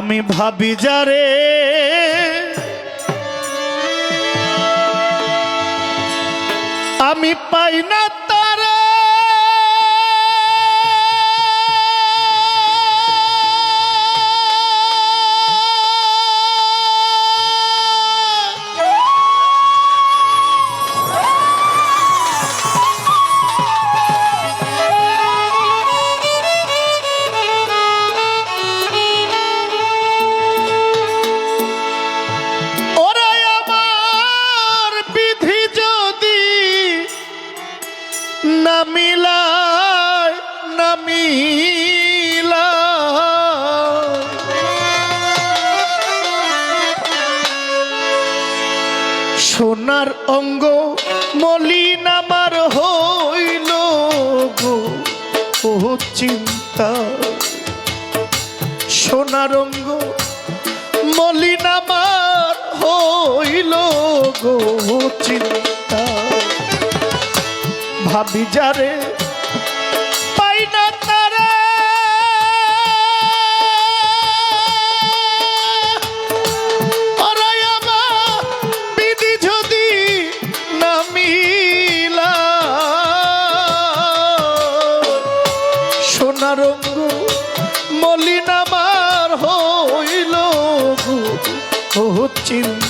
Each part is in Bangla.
আমি ভাবি যারে আমি পাই না মলিন আমার হইল গো ও চিন্তা। সোনারঙ্গ মলিন আমার হইল গো চিন্তা। ভাবি যারে you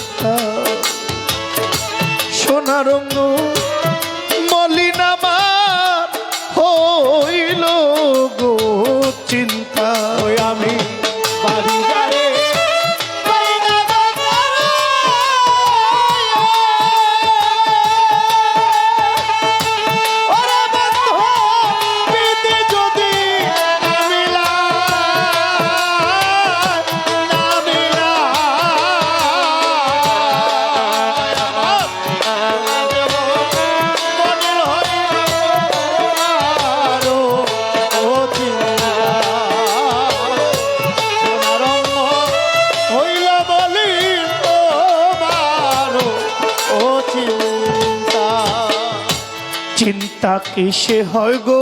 কিসে হয় গো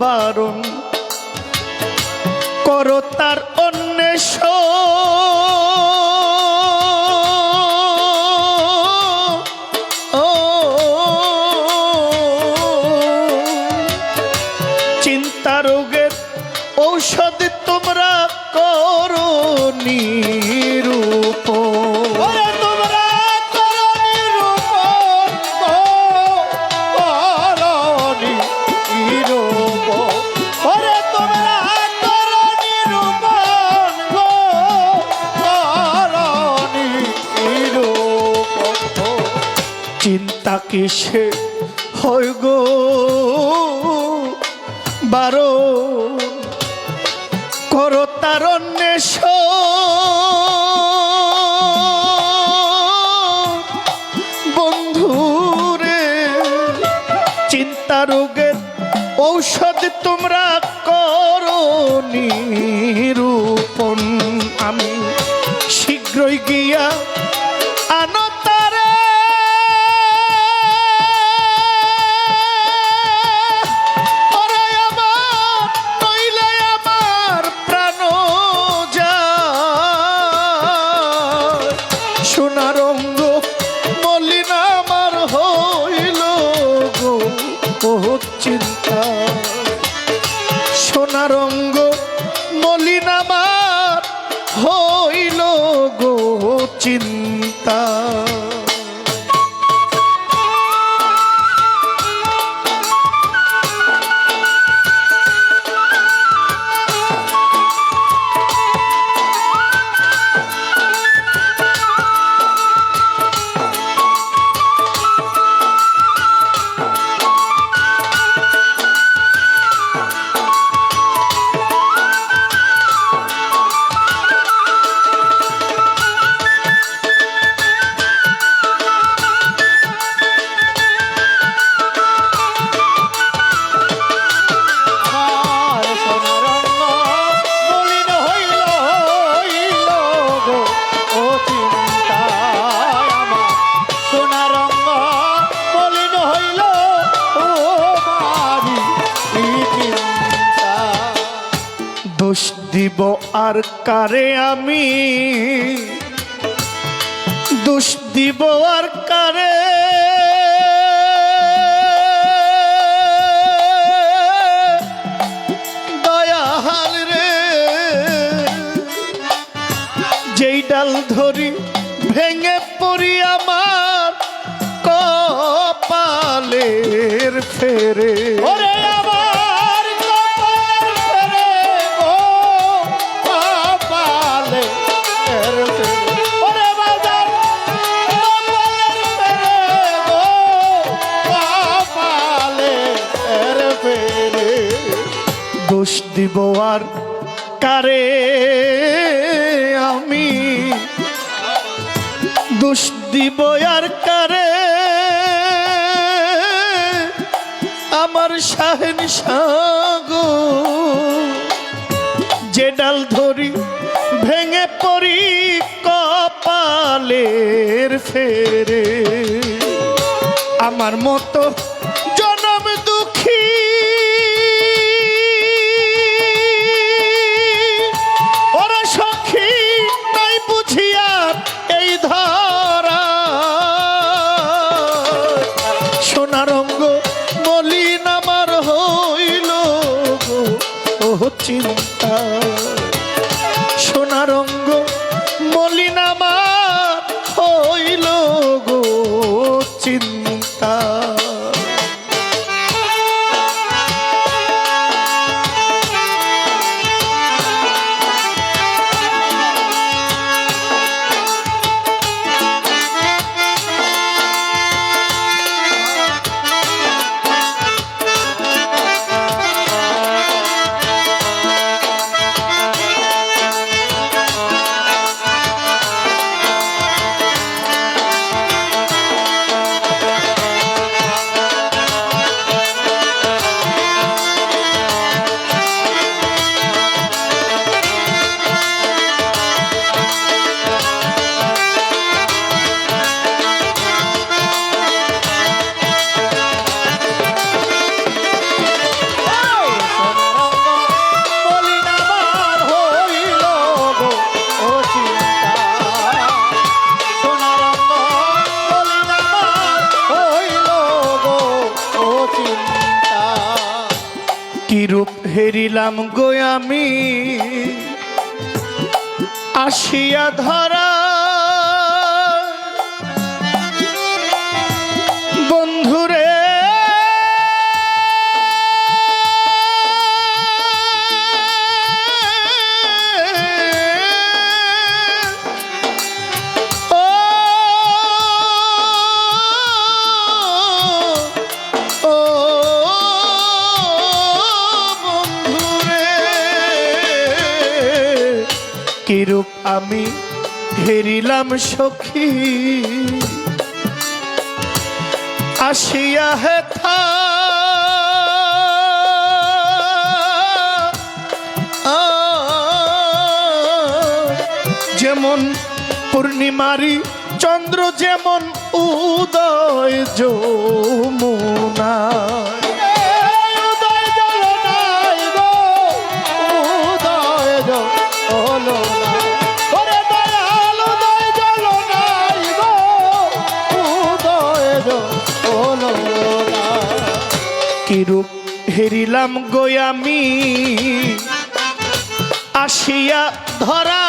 বারণ। সে হয় গো, বারো, করো তার বন্ধুরে চিন্তা রোগের ঔষধ তোমরা করো নিরূপণ। আমি শীঘ্রই গিয়া আনো চিন্তা দিব আর কারে আমি? দোষ দিব আর কারে? দয়াল রে, যেই ডাল ধরি ভেঙে পড়ি আমার কপালের ফেরে। দিব আর কারে আমি? দোষ দিব আর কারে? আমার শাহেন সাগো, যে ডাল ধরি ভেঙে পড়ি কপালের ফেরে। আমার মতো হেরিলাম গো আমি। আসিয়া ধরা কিরূপ আমি হেরিলাম সখী? আসিয়া হেথা যেমন পূর্ণিমারি চন্দ্র যেমন উদয় যমুনা। কিরূপ হেরিলাম গোয়ামি আসিয়া ধরা।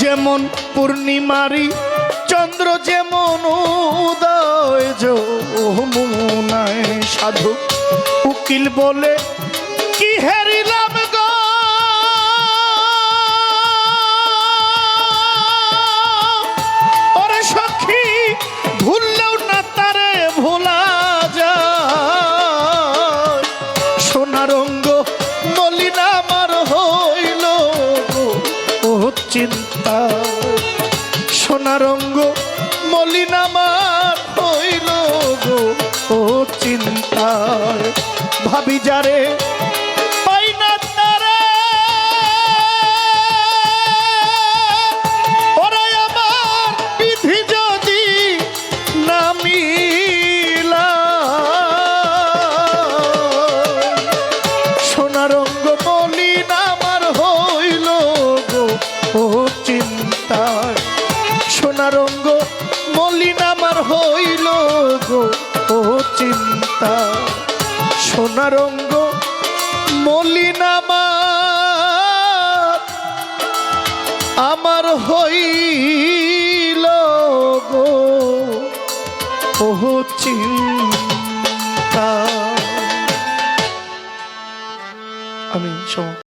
যেমন পূর্ণিমারি চন্দ্র, যেমন উদয়, যমুনায় সাধু উকিল বলে কি হেরিলাম চিন্তা। সোনারঙ্গ মলিনামার হইল গো ও চিন্তা ভাবি যারে চিন্তা মলিনামা আমার হইল ও চিন্তা। আমি সম